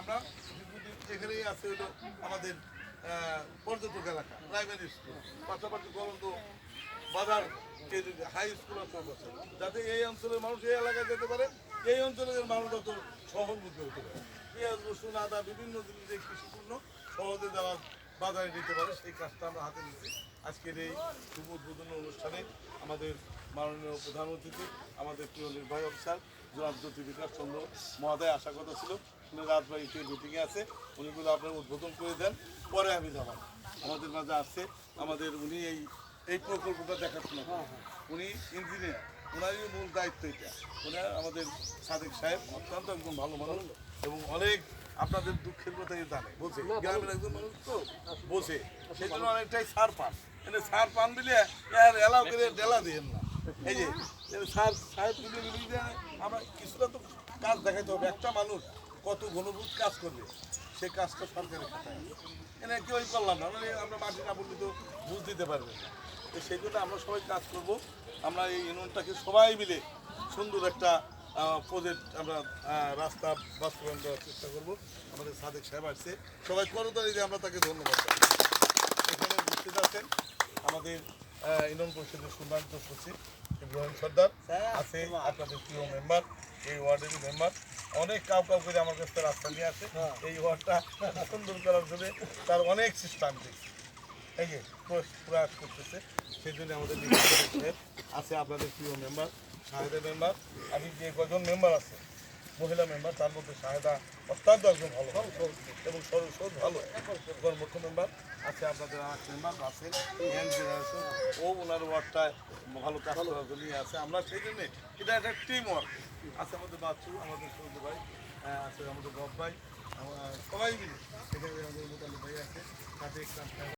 আমরা এখানেই আছে হলো আমাদের পর্যটক এলাকা প্রাইমারি স্কুল পাশাপাশি গলন্দ বাজার হাই স্কুল আছে আছে। যাতে এই অঞ্চলের মানুষ এই এলাকায় যেতে পারে, এই অঞ্চলের মানুষ অত সহমুখী হতে পারে পেঁয়াজ, রসুন, আদা, বিভিন্ন জিনিস কৃষিপূর্ণ সহজে যারা বাজারে নিতে পারে, সেই কাজটা আমরা হাতে নিচ্ছি আজকের এই শুভ উদ্বোধন অনুষ্ঠানে আমাদের মাননীয় প্রধান অতিথি আমাদের প্রিয় নির্বাহী অফিসার জনাব জ্যোতি বিকাশ চন্দ্র মহোদয় আশা কথা ছিল। উনি রাজবাড়িতে মিটিংয়ে আছে। উনিগুলো আপনার উদ্বোধন করে দেন, পরে আমি যাব। আমাদের মাঝে আসছে আমাদের উনি এই এই প্রকল্পটা দেখাশোনা। উনি ইঞ্জিনিয়ার ওনারই মূল দায়িত্ব এটা। ওনার আমাদের সাদেক সাহেব, অত্যন্ত একদম ভালো মানুষ এবং অনেক আপনাদের দুঃখের কথাই জানে। বোঝে। গ্রামের একজন মানুষ তো বোঝে। সেই জন্য অনেকটাই সার পান। এনে সার পান দিলে আর এলাও করে ডেলা দিয়েন না। এই যে সার তুলে মিলিয়ে দিয়ে আমরা কিছুটা তো কাজ দেখাইতে হবে। একটা মানুষ কত ঘনভূত কাজ করবে সেই কাজটা সরকারের খাতায় আছে। এনে কেউই করলাম না। মানে আমরা মাটি না বললে তো বুঝ দিতে পারবে না। তো সেই জন্য আমরা সবাই কাজ করব। আমরা এই ইউনিয়নটাকে সবাই মিলে সুন্দর একটা প্রজেক্ট আমরা রাস্তা বাস্তবায়ন করার চেষ্টা করব। আমাদের সাদেক সাহেব আসছে। সবাই করতালি দিয়ে আমরা তাকে ধন্যবাদ। এখানে উপস্থিত আছেন আমাদের ইউনিয়ন পরিষদের সম্মানিত সচিব ইব্রাহিম সর্দার। আছে আপনাদের প্রিয় মেম্বার এই ওয়ার্ডেরই মেম্বার। অনেক কাউ কাউ করে আমার কাছে রাস্তা নিয়ে আসে। এই ওয়ার্ডটা সুন্দর করার জন্য তার অনেক আমি দেখছি এই যে প্রয়াস- করতেছে। সেই জন্য আমাদের আছে আপনাদের প্রিয় মেম্বার। শাহেদা মেম্বার আমি যে কজন মেম্বার আছে মহিলা মেম্বার তার মধ্যে শাহেদা অত্যন্ত একজন ভালো এবং সরল সহজ ভালো কর্মঠ মেম্বার আছে আপনাদের আর আছে ও ওনার ওয়ার্ডটায় ভালো করার জন্য আছে। আমরা সেই জন্যে এটা একটা টিম ওয়ার্ক আছে আমাদের বাচ্চু আমাদের সৌদ ভাই আহ, আছে আমাদের রব ভাই আমার- সবাই মিলে এখানে আমাদের মোটামুটি ভাই আছে সাহেব